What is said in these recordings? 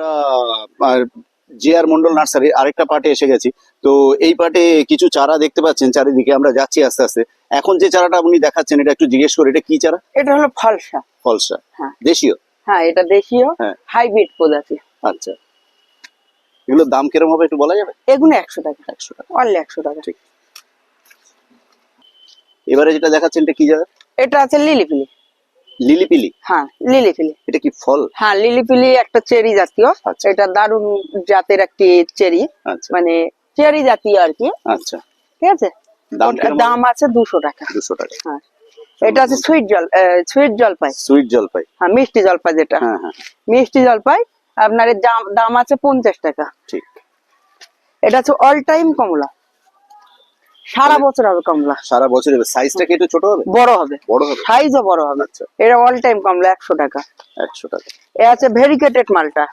আমরা জি আর মন্ডল নার্সারি আরেকটা পার্টে এসে গেছি। তো এই পার্টে কিছু চারা দেখতে পাচ্ছেন চারিদিকে আমরা যাচ্ছি আস্তে আস্তে। এখন যে চারাটা আপনি দেখাচ্ছেন এটা একটু জিজ্ঞেস করে এটা কি চারা? এটা হলো ফলসা। ফলসা। হ্যাঁ। দেশীয়? হ্যাঁ এটা দেশীয়। হ্যাঁ। হাইব্রিড প্রজাতি। আচ্ছা। এগুলোর দাম কীরকম হবে একটু বলা যাবে? এগুলো একশো টাকা। একশো টাকা। অনলি একশো টাকা। ঠিক। এবারে যেটা দেখাচ্ছেন এটা কি জায়গা এটা আছে লিলিপিলি লিলিপিলি? হ্যাঁ লিলিপিলি। এটা কি ফল? হ্যাঁ লিলিপিলি একটা চেরি জাতীয়। আচ্ছা। এটা দারুণ জাতের একটি চেরি। আচ্ছা। মানে চেরি জাতীয় আর কি। আচ্ছা। ঠিক আছে? দাম আছে দুশো টাকা। দুশো টাকা। হ্যাঁ। এটা আছে সুইট জল সুইট জলপাই। সুইট জলপাই। হ্যাঁ মিষ্টি জলপাই যেটা। হ্যাঁ হ্যাঁ। মিষ্টি জলপাই আপনার দাম দাম আছে পঞ্চাশ টাকা। ঠিক। এটা হচ্ছে অল টাইম কমলা। সারা বছর হবে কমলা। সারা বছর সাইজটা কি একটু ছোট হবে? বড় হবে। বড় হবে? সাইজও বড় হবে। আচ্ছা। এটা অল টাইম কমলা একশো টাকা। একশো টাকা। এ আছে ভেরিকেটেড মালটা।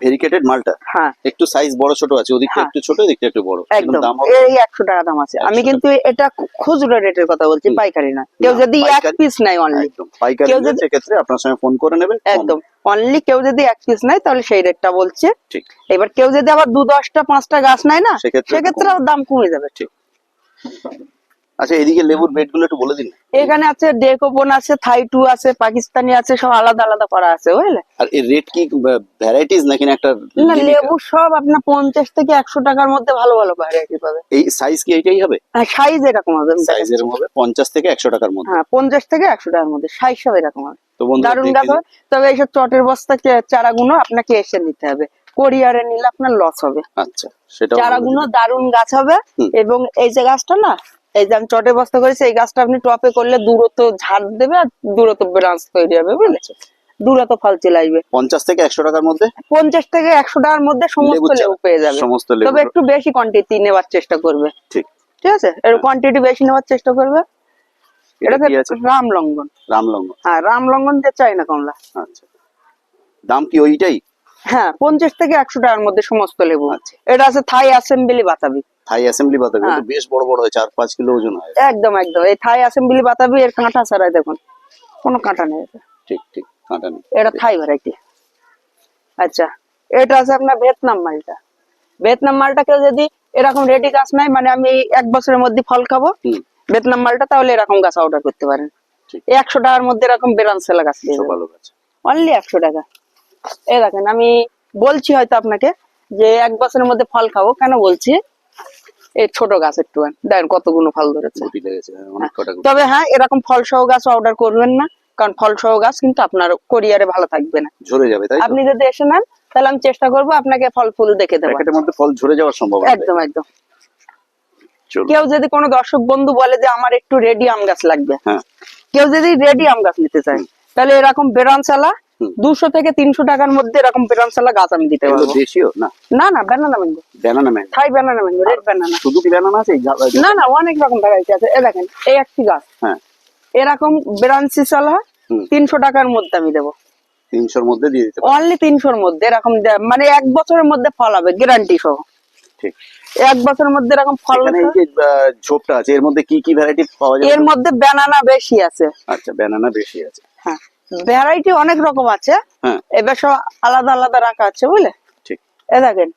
ভেরিকেটেড মালটা? হ্যাঁ। একটু সাইজ বড় ছোট আছে। ওদিকটা হ্যাঁ। একটু ছোট এদিকটা একটু বড়। একদম দাম হবে? এই একশো টাকা দাম আছে। আমি কিন্তু এটা খুচরো রেটের কথা বলছি পাইকারি না কেউ যদি এক পিস নেয় অনলি পাইকারি কেউ নিলে যদি- সেক্ষেত্রে আপনার সঙ্গে ফোন করে নেবে একদম। অনলি কেউ যদি এক পিস নেয় তাহলে সেই রেটটা বলছে। ঠিক। এবার কেউ যদি আবার দু দশটা পাঁচটা গাছ নেয় না সেক্ষেত্রে সেক্ষেত্রে দাম কমে যাবে। ঠিক। আচ্ছা এদিকে লেবুর বেডগুলো একটু বলে দিন। এখানে আছে ডেকোপন আছে থাই টু আছে পাকিস্তানি আছে সব আলাদা আলাদা করা আছে বুঝলে? আর এর রেট কি ভ্যারাইটিস নাকি না একটা না লেবু সব আপনার পঞ্চাশ থেকে একশো টাকার মধ্যে ভালো ভালো ভ্যারাইটি পাবে। এই সাইজ কি এইটাই হবে? হ্যাঁ সাইজ এরকম হবে সাইজ এরকম হবে পঞ্চাশ থেকে একশো টাকার মধ্যে। হ্যাঁ পঞ্চাশ থেকে একশো টাকার মধ্যে সাইজ সব এরকম হবে। তো বন্ধু দারুণ তবে এইসব চটের বস্তা চারাগুলো আপনাকে এসে নিতে হবে। কোরিয়ারে নিলে আপনার লস হবে। আচ্ছা সেটা চারাগুলো দারুণ গাছ হবে এবং এই যে গাছটা না এই যে আমি চটে বস্তা করেছি এই গাছটা আপনি টপে করলে দূরত্ব ঝাড় দেবে আর দূরত্ব ব্রাঞ্চ তৈরি হবে বুঝলে? আচ্ছা। দূরত্ব ফল চিলাইবে পঞ্চাশ থেকে একশো টাকার মধ্যে? পঞ্চাশ থেকে একশো টাকার মধ্যে সমস্ত লেবু পেয়ে যাবে। সমস্ত তবে একটু বেশি কোয়ান্টিটি নেওয়ার চেষ্টা করবে। ঠিক। ঠিক আছে? এর কোয়ান্টিটি বেশি নেওয়ার চেষ্টা করবে। এটা রাম রামলঙ্গ হ্যাঁ রাম লঙ্ঘন দিয়ে চাই না কমলা। আচ্ছা। দাম কি ওইটাই? হ্যাঁ পঞ্চাশ থেকে একশো টাকার মধ্যে সমস্ত লেবু আচ্ছা। এটা আছে থাই অ্যাসেম্বলি বাতাবি। থাই অ্যাসেম্বলি বাতাবি হ্যাঁ। বেশ বড় বড় হয় চার পাঁচ কিলো ওজন হয়। একদম একদম। এই থাই অ্যাসেম্বলি বাতাবি এর কাঁটা ছাড়াই দেখুন কোনো কাঁটা নেই ঠিক ঠিক কাঁটা নেই। এটা থাই ভ্যারাইটি আচ্ছা এটা আছে আপনার ভিয়েতনাম মালটা। ভিয়েতনাম মালটা কেউ যদি এরকম রেডি গাছ নাই মানে আমি এক বছরের মধ্যে ফল খাব ভিয়েতনাম মালটা তাহলে এরকম গাছ অর্ডার করতে পারেন। একশো টাকার মধ্যে এরকম পেয়ে ভালো গাছ। অনলি একশো টাকা। এই দেখেন আমি বলছি হয়তো আপনাকে যে এক বছরের মধ্যে ফল খাব কেন বলছি? এই ছোট গাছ একটু দেখেন কতগুলো ফল ধরেছে। হ্যাঁ। তবে হ্যাঁ এরকম ফল সহ গাছ অর্ডার করবেন না কারণ ফল সহ গাছ কিন্তু আপনার কোরিয়ারে ভালো থাকবে না। ঝরে যাবে তাই আপনি যদি এসে নেন তাহলে আমি চেষ্টা করব আপনাকে ফল ফুল দেখে দেবো প্যাকেটের মধ্যে ফল ঝরে যাওয়ার সম্ভাবনা একদম একদম। কেউ যদি কোনো দর্শক বন্ধু বলে যে আমার একটু রেডি আম গাছ লাগবে হ্যাঁ। কেউ যদি রেডি আম গাছ নিতে চায় তাহলে এরকম বেরানসালা হুম। দুশো থেকে তিনশো টাকার মধ্যে এরকম বেরানসালা গাছ আমি দিতে পারব। দেশীয়? না। না না banana mango banana mango Thai banana mango red banana শুধু কি ব্যানানা আছে? না না অনেক রকম ভ্যারাইটি আছে। এ দেখেন এই একটি গাছ। হ্যাঁ। এরকম বেরানসি সালা তিনশো টাকার মধ্যে আমি দেবো। তিনশোর মধ্যে দিয়ে দিতে অনলি তিনশোর মধ্যে এরকম মানে এক বছরের মধ্যে ফল হবে গ্যারান্টি সহ। ঠিক। এক বছরের মধ্যে এরকম ফল এই যে ঝোপটা আছে এর মধ্যে কি কি ভ্যারাইটি পাওয়া যাবে? এর মধ্যে ব্যানানা বেশি আছে। আচ্ছা ব্যানানা বেশি আছে। হ্যাঁ। ভ্যারাইটি অনেক রকম আছে। হ্যাঁ। এবার সব আলাদা আলাদা রাখা আছে বুঝলে? ঠিক। এ দেখেন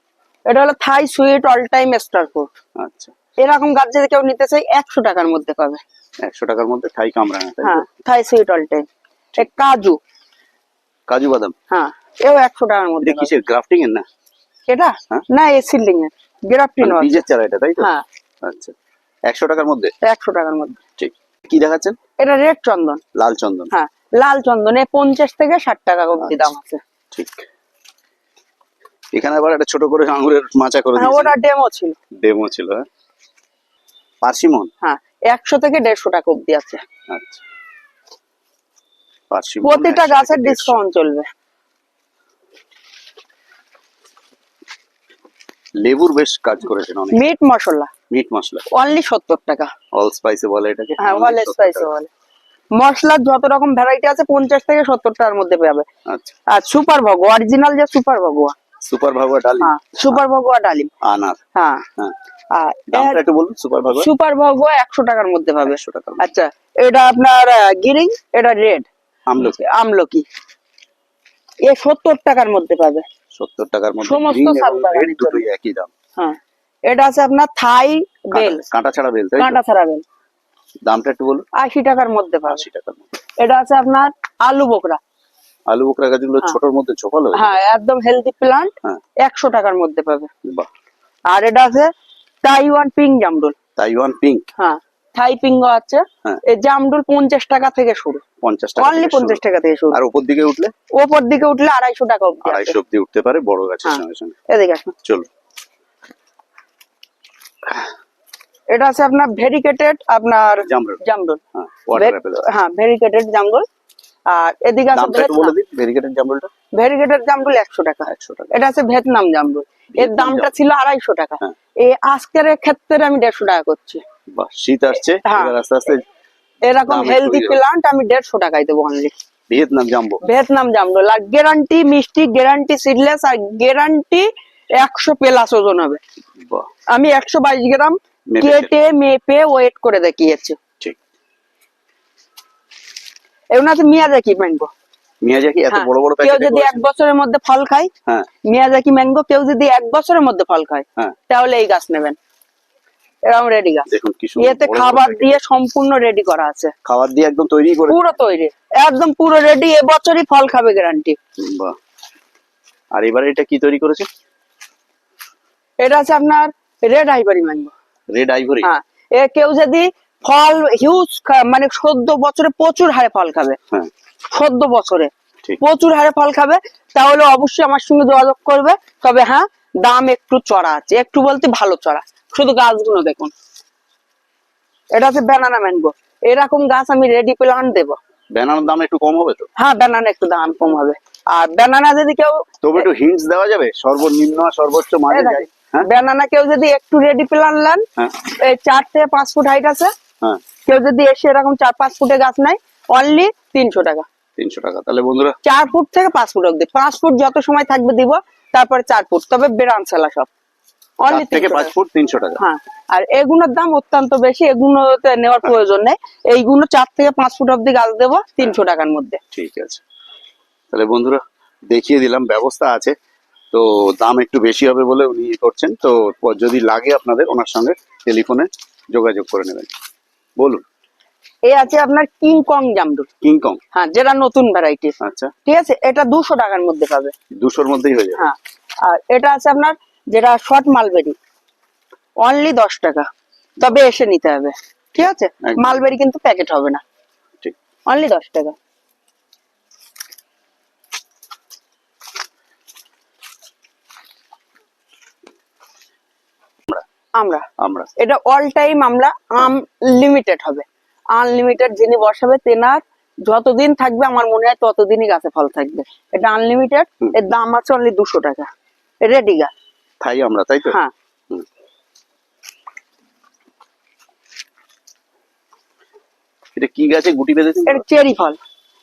এটা হলো Thai sweet all time star food আচ্ছা। এরকম গাছ যদি কেউ নিতে চাই একশো টাকার মধ্যে পাবে। একশো টাকার মধ্যে ঠাই কামরাঙা হ্যাঁ থাই সুইট অল টাইম কাজু। কাজু বাদাম? হ্যাঁ এও একশো টাকার মধ্যে কিসের গ্রাফটিং এর না? এটা? হ্যাঁ? না এ সিলিং এর। গ্রাফটি মানে বীজের চারা এটা তাই তো? হ্যাঁ। আচ্ছা। একশো টাকার মধ্যে? একশো টাকার মধ্যে। ঠিক। কি দেখাচ্ছেন? এটা রেড চন্দন। লাল চন্দন। হ্যাঁ। লাল চন্দনে পঞ্চাশ থেকে ষাট টাকা অব্দি দাম আছে। ঠিক। এখানে আবার একটা ছোট করে আঙুরের মাচা করে হ্যাঁ ওটা ডেমো ছিল। ডেমো ছিল হ্যাঁ? পার্সিমন? হ্যাঁ একশো থেকে দেড়শো টাকা অব্দি আছে। আচ্ছা। পার্সিমন প্রতিটা গাছের ডিসকাউন্ট চলবে। লেবুর বেশ কাজ করেছেন অনেক। Meat masala. Meat masala. Only সত্তর টাকা। অল স্পাইসে বলে এটাকে? হ্যাঁ অল 70 স্পাইস। বলে। মশলার যত রকম ভ্যারাইটি আছে পঞ্চাশ থেকে সত্তর টাকার মধ্যে পাবে। আচ্ছা। আর সুপার ভগো অরিজিনাল যে সুপার ভগোয়া। সুপার ভাগোয়া ডালি হ্যাঁ সুপার ভগোয়া ডালিম। আনার। হ্যাঁ। হ্যাঁ। দামটা একটু বলুন সুপার ভাগোয়া? সুপার ভগোয়া একশো টাকার মধ্যে পাবে। টাকা আচ্ছা এটা আপনার গিরিং এটা রেড। আমলকি। আমলকি। এ সত্তর টাকার মধ্যে পাবে। সত্তর টাকার মধ্যে সমস্ত দুটোই একই দাম। হ্যাঁ। এটা আছে আপনার থাই বেল। কাঁটা ছাড়া বেল কাঁটা ছাড়া বেল। দামটা একটু বলুন। আশি টাকার মধ্যে পাবে আশি টাকার মধ্যে। এটা আছে আপনার আলু বোকরা। আলু বোকরা গাছগুলো হ্যাঁ। ছোটর মধ্যে ছোপাল হয়ে হ্যাঁ একদম হেলদি প্লান্ট হ্যাঁ। একশো টাকার মধ্যে পাবে আর এটা আছে তাইওয়ান পিঙ্ক জামরুল। তাইওয়ান পিঙ্ক হ্যাঁ থাই আছে। হ্যাঁ। এই জামরুল পঞ্চাশ টাকা থেকে শুরু। পঞ্চাশ টাকা অনলি থেকে পঞ্চাশ শুরু। টাকা থেকে শুরু। আর উপর দিকে উঠলে? ওপর দিকে উঠলে আড়াইশো টাকা অব্দি আড়াইশো অব্দি উঠতে পারে বড় গাছের। সঙ্গে সঙ্গে। এদিকে আসুন। চলুন। এটা আছে আপনার ভেরিকেটেড আপনার জামরুল। জামরুল। হ্যাঁ হ্যাঁ ভেরিকেটেড জামরুল। আর এদিকে আছে ভেরিকেটেড জামরুলটা? ভেরিকেটেড জামরুল একশো টাকা। একশো টাকা। এটা আছে ভিয়েতনাম জামরুল। এর দামটা ছিল আড়াইশো টাকা। হ্যাঁ। এই আজকের ক্ষেত্রে আমি দেড়শো টাকা করছি। বাহ শীত আসছে। হ্যাঁ। আস্তে আস্তে এরকম হেলদি প্লান্ট আমি দেড়শো টাকায় দেবো অনলি ভিয়েতনাম জাম্বো ভিয়েতনাম জামরুল। আর গ্যারান্টি মিষ্টি গ্যারান্টি সিডলেস আর গ্যারান্টি একশো প্লাস ওজন হবে। আমি একশো বাইশ গ্রাম। কেটে মেপে ওয়েট করে দেখিয়েছি। ঠিক। এগুলো মিয়াজাকি ম্যাঙ্গো মিয়াজাকি এত হ্যাঁ, বড় বড় কেউ যদি এক বছরের মধ্যে ফল খায় হ্যাঁ। মিয়াজাকি ম্যাঙ্গো কেউ যদি এক বছরের মধ্যে ফল খায় হ্যাঁ। তাহলে এই গাছ নেবেন। এরকম রেডি গাছ। দেখুন কি সুন্দর এতে বড় বড় খাবার দিয়ে সম্পূর্ণ রেডি করা আছে। খাবার দিয়ে একদম তৈরি করে পুরো তৈরি। একদম পুরো রেডি এবছরই ফল খাবে গ্যারান্টি বাহ। আর এবারে এটা কি তৈরি করেছে? এটা আছে আপনার red ivory mango red ivory হ্যাঁ। এ কেউ যদি ফল হিউজ মানে চোদ্দ বছরে প্রচুর হারে ফল খাবে। হ্যাঁ। চোদ্দ বছরে প্রচুর হারে ফল খাবে তাহলে অবশ্যই আমার সঙ্গে যোগাযোগ করবে। তবে হ্যাঁ দাম একটু চড়া আছে। একটু বলতে ভালো চড়া। শুধু গাছগুলো দেখুন। এটা হচ্ছে ব্যানানা ম্যাঙ্গো এরকম গাছ আমি রেডি প্লান্ট দেবো। ব্যানানার দাম একটু কম হবে তো? হ্যাঁ ব্যানানা একটু দাম কম হবে। আর ব্যানানা যদি কেউ তবে একটু হিন্টস দেওয়া যাবে? সর্বনিম্ন সর্বোচ্চ মাঝে যাই। হ্যাঁ ব্যানানা কেউ যদি একটু রেডি প্লান নেন হ্যাঁ। এই চার থেকে পাঁচ ফুট হাইট আছে। হ্যাঁ। কেউ যদি এসে এরকম চার পাঁচ ফুটে গাছ নেয় অনলি তিনশো টাকা। তিনশো টাকা। তাহলে বন্ধুরা? চার ফুট থেকে পাঁচ ফুট অব্দি পাঁচ ফুট যত সময় থাকবে দিব তারপরে চার ফুট। তবে বেরান সেলা সব। অনলি থেকে পাঁচ ফুট তিনশো টাকা। হ্যাঁ। আর এগুলোর দাম অত্যন্ত বেশি। এগুলোতে নেওয়ার প্রয়োজন নেই। এইগুলো চার থেকে পাঁচ ফুট অব্দি গাছ দেবো তিনশো টাকার মধ্যে। ঠিক আছে। তাহলে বন্ধুরা দেখিয়ে দিলাম। ব্যবস্থা আছে। তো দাম একটু বেশি হবে বলে উনি ইয়ে করছেন। তো যদি লাগে আপনাদের ওনার সঙ্গে টেলিফোনে যোগাযোগ করে নেবেন। বলুন। এই আছে আপনার কিং কং জামরুল। কিংকং হ্যাঁ যেটা নতুন ভ্যারাইটি আচ্ছা। ঠিক আছে? এটা দুশো টাকার মধ্যে পাবে। দুশোর মধ্যেই হয়ে যাবে। হ্যাঁ। আর এটা আছে আপনার যেটা শর্ট মালবেরি অনলি দশ টাকা। তবে এসে নিতে হবে। ঠিক আছে? মালবেরি কিন্তু প্যাকেট হবে না। ঠিক। অনলি দশ টাকা। আমরা। আমরা। এটা অল টাইম আমরা আনলিমিটেড হবে। আনলিমিটেড যিনি বসাবে তেনার যতদিন থাকবে আমার মনে হয় ততদিনই গাছে ফল থাকবে। এটা আনলিমিটেড এর দাম আছে অনলি দুশো টাকা। রেডি গাছ। আমরা তাই তো? হ্যাঁ। এটা কি গাছে গুটি বেঁধেছেন? এটা চেরি ফল।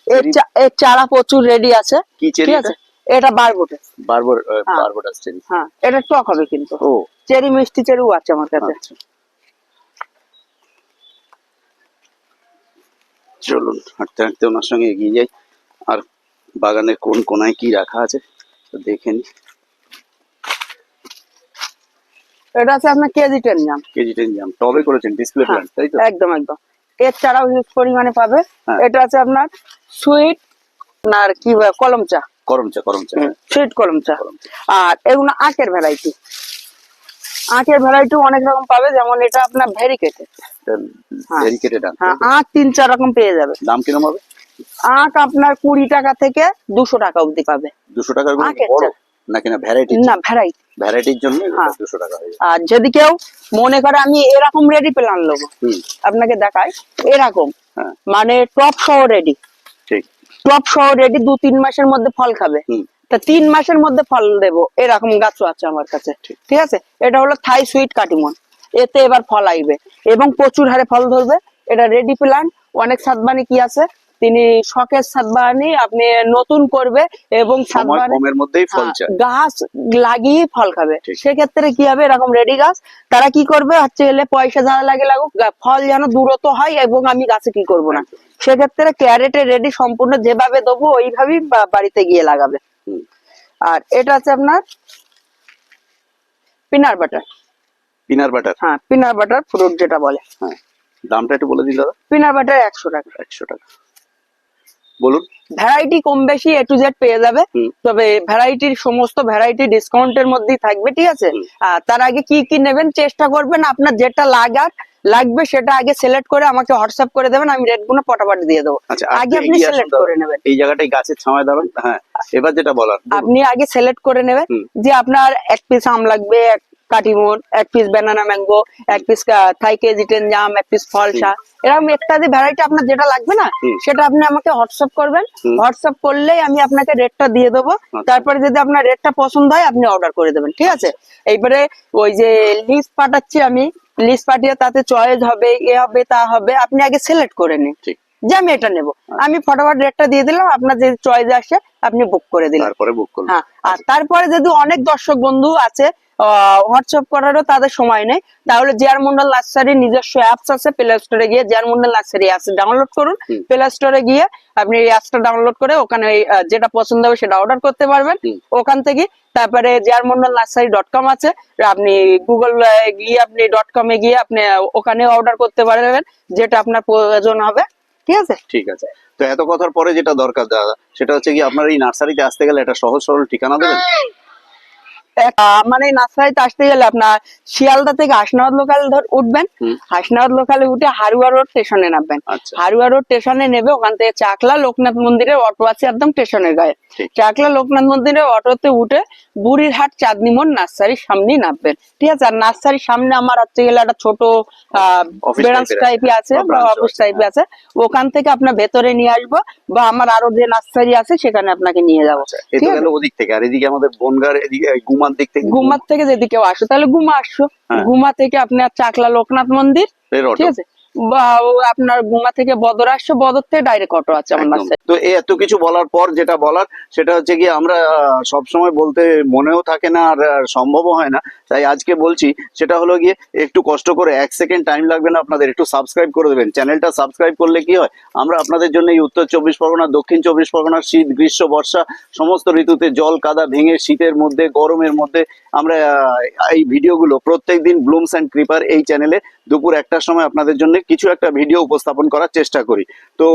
এর চারা? প্রচুর রেডি আছে। কি চেরি আছে? এটা বারবোটে বারবার হ্যাঁ। চেরি। হ্যাঁ এটা টক হবে কিন্তু। ও। চেরি মিষ্টি চেরিও আছে আমার কাছে। আচ্ছা। চলুন হাঁটতে হাঁটতে ওনার সঙ্গে এগিয়ে যাই। আর বাগানের কোন কোনায় কি রাখা আছে তো দেখে নি এটা আছে আপনার কেজি টেন জাম কেজি টেন জাম টবে করেছেন ডিসপ্লে প্ল্যান্ট তাই তো? একদম একদম। এর চারাও হিউজ পরিমাণে পাবে। হ্যাঁ। এটা আছে আপনার সুইট আপনার কি কলম চা। সুইট আর এগুলো ভ্যারাইটি। ভ্যারাইটি অনেক রকম পাবে যেমন এটা আপনার ভেরিকেটেড হ্যাঁ। হ্যাঁ তিন চার রকম পেয়ে যাবে। দাম কিরম হবে? আপনার কুড়ি টাকা থেকে দুশো টাকা পাবে। দুশো বড়? নাকি না ভ্যারাইটি না ভ্যারাইটি ভ্যারাইটির জন্য হ্যাঁ। দুশো টাকা আর যদি কেউ মনে করে আমি এরকম রেডি প্ল্যান নেব হুম। আপনাকে দেখাই এরকম। হ্যাঁ। মানে টপ সহ রেডি ঠিক। টপ সহ রেডি দু তিন মাসের মধ্যে ফল খাবে। তা তিন মাসের মধ্যে ফল দেবো এরকম গাছও আছে আমার কাছে ঠিক। ঠিক আছে? এটা হলো থাই সুইট কাটিমন এতে এবার ফল আইবে এবং প্রচুর হারে ফল ধরবে। এটা রেডি প্ল্যান্ট অনেক সাদবানি কি আছে? তিনি শখের সাতবানি আপনি নতুন করবে এবং ফল হ্যাঁ, গাছ লাগিয়ে ফল খাবে। সেক্ষেত্রে কি হবে? এরকম রেডি গাছ তারা কি করবে? হচ্ছে এলে পয়সা যা লাগে লাগুক ফল যেন দূরত হয় এবং আমি গাছে কি করব না? সেক্ষেত্রে ক্যারেটে রেডি সম্পূর্ণ যেভাবে দেবো ওইভাবেই বাড়িতে গিয়ে লাগাবে। আর এটা আছে আপনার পিনার বাটার পিনার বাটার হ্যাঁ পিনার বাটার ফ্রুট যেটা বলে। হ্যাঁ। দামটা একটু বলে দিন দাদা। পিনার বাটার একশো টাকা। একশো টাকা। বলুন। ভ্যারাইটি কম বেশি এ টু জেড পেয়ে যাবে। তবে ভ্যারাইটির সমস্ত ভ্যারাইটি ডিসকাউন্টের মধ্যেই থাকবে ঠিক আছে? তার আগে কি কি নেবেন চেষ্টা করবেন আপনার যেটা লাগার লাগবে সেটা আগে সিলেক্ট করে আমাকে হোয়াটসঅ্যাপ করে দেবেন আমি রেটগুলো পটাপট দিয়ে দেবো। আচ্ছা আগে আপনি সিলেক্ট করে নেবেন। এই জায়গাটাই গাছের ছাওয়ায় দেবেন হ্যাঁ। এবার যেটা বলার। আপনি আগে সিলেক্ট করে নেবেন যে আপনার এক পিস আম লাগবে এক কাটিমন এক পিস ব্যানানা ম্যাঙ্গো এক পিস থাই কেজিটেন জাম এক পিস ফলসা এরকম যে ভ্যারাইটি আপনার যেটা লাগবে না সেটা আপনি আমাকে হোয়াটসঅ্যাপ করবেন। হোয়াটসঅ্যাপ করলেই আমি আপনাকে রেটটা দিয়ে দেবো। তারপরে যদি আপনার রেটটা পছন্দ হয় আপনি অর্ডার করে দেবেন ঠিক আছে? এইবারে ওই যে লিস্ট পাঠাচ্ছি আমি লিস্ট পাঠিয়ে তাতে চয়েস হবে এ হবে তা হবে আপনি আগে সিলেক্ট করে নিন। যে আমি এটা নেব। আমি ফটাফট রেটটা দিয়ে দিলাম আপনার যে চয়েস আসে আপনি বুক করে দিলেন। তারপরে বুক করুন হ্যাঁ আর তারপরে যদি অনেক দর্শক বন্ধু আছে হোয়াটসঅ্যাপ করারও তাদের সময় নেই। তাহলে জিয়ার মন্ডল নার্সারি নিজস্ব অ্যাপস আছে প্লে স্টোরে গিয়ে Jiyar Mondal nursery apps download করুন। প্লে স্টোরে গিয়ে আপনি এই অ্যাপসটা ডাউনলোড করে ওখানে যেটা পছন্দ হবে সেটা অর্ডার করতে পারবেন। ওখান থেকে তারপরে জিয়ার মন্ডল নার্সারি ডট কম আছে। আপনি গুগল গিয়ে আপনি ডট কমে গিয়ে আপনি ওখানে অর্ডার করতে পারবেন যেটা আপনার প্রয়োজন হবে। ঠিক আছে? ঠিক আছে। তো এত কথার পরে যেটা দরকার দাদা সেটা হচ্ছে কি আপনার এই নার্সারিতে আসতে গেলে একটা সহজ সরল ঠিকানা দেবেন? আহ, মানে নার্সারিতে আসতে গেলে আপনার শিয়ালদা থেকে হাসনাবাদ লোকাল ধর উঠবেন হাসনাবাদ লোকালে উঠে হারুয়া রোড স্টেশনে নামবেন। আচ্ছা। হারুয়া রোড স্টেশনে নেবে ওখান থেকে চাকলা লোকনাথ মন্দিরের অটো আছে একদম স্টেশনের গায়ে। ঠিক। চাকলা লোকনাথ মন্দিরের অটোতে উঠে বুড়িরহাট চাঁদনি মোড় নার্সারির সামনেই নামবেন। ঠিক আছে আর নার্সারির সামনে আমার হচ্ছে গেলে একটা ছোট ব্রাঞ্চ টাইপে আছে বা অফিস টাইপে আছে। ওখান থেকে আপনার ভেতরে নিয়ে আসব বা আমার আরও যে নার্সারি আছে সেখানে আপনাকে নিয়ে যাব। আচ্ছা ঠিক আছে? ওদিক থেকে। আর এদিকে আমাদের বনগার এদিকে গুমার দিক থেকে গুমার থেকে যদি কেউ আসো তাহলে ঘুমা আসো। ঘুমা গুমা থেকে আপনার চাকলা লোকনাথ মন্দির ঠিক আছে? আপনার গুমা থেকে বদর আসছো বদর থেকে ডাইরেক্ট অটো আছে আমার। নার্সারি তো এত কিছু বলার পর যেটা বলার সেটা হচ্ছে কি আমরা সব সময় বলতে মনেও থাকে না আর সম্ভবও হয় না। তাই আজকে বলছি সেটা হলো গিয়ে একটু কষ্ট করে এক সেকেন্ড টাইম লাগবে না আপনাদের একটু সাবস্ক্রাইব করে দেবেন। চ্যানেলটা সাবস্ক্রাইব করলে কি হয় আমরা আপনাদের জন্য এই উত্তর চব্বিশ পরগনা দক্ষিণ চব্বিশ পরগনা শীত গ্রীষ্ম বর্ষা সমস্ত ঋতুতে জল কাদা ভেঙে শীতের মধ্যে গরমের মধ্যে আমরা এই ভিডিওগুলো প্রত্যেক দিন ব্লুমস অ্যান্ড ক্রিপার এই চ্যানেলে দুপুর একটার সময় আপনাদের জন্য কিছু একটা ভিডিও উপস্থাপন করার চেষ্টা করি। তো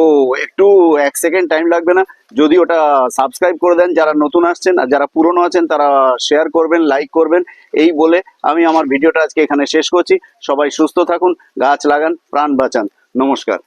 একটু এক সেকেন্ড টাইম লাগবে না। যদি ওটা সাবস্ক্রাইব করে দেন, যারা নতুন আসছেন আর যারা পুরনো আছেন, তারা শেয়ার করবেন লাইক করবেন। এই বলে আমি আমার ভিডিওটা আজকে এখানে শেষ করছি। সবাই সুস্থ থাকুন, গাছ লাগান, প্রাণ বাঁচান। নমস্কার।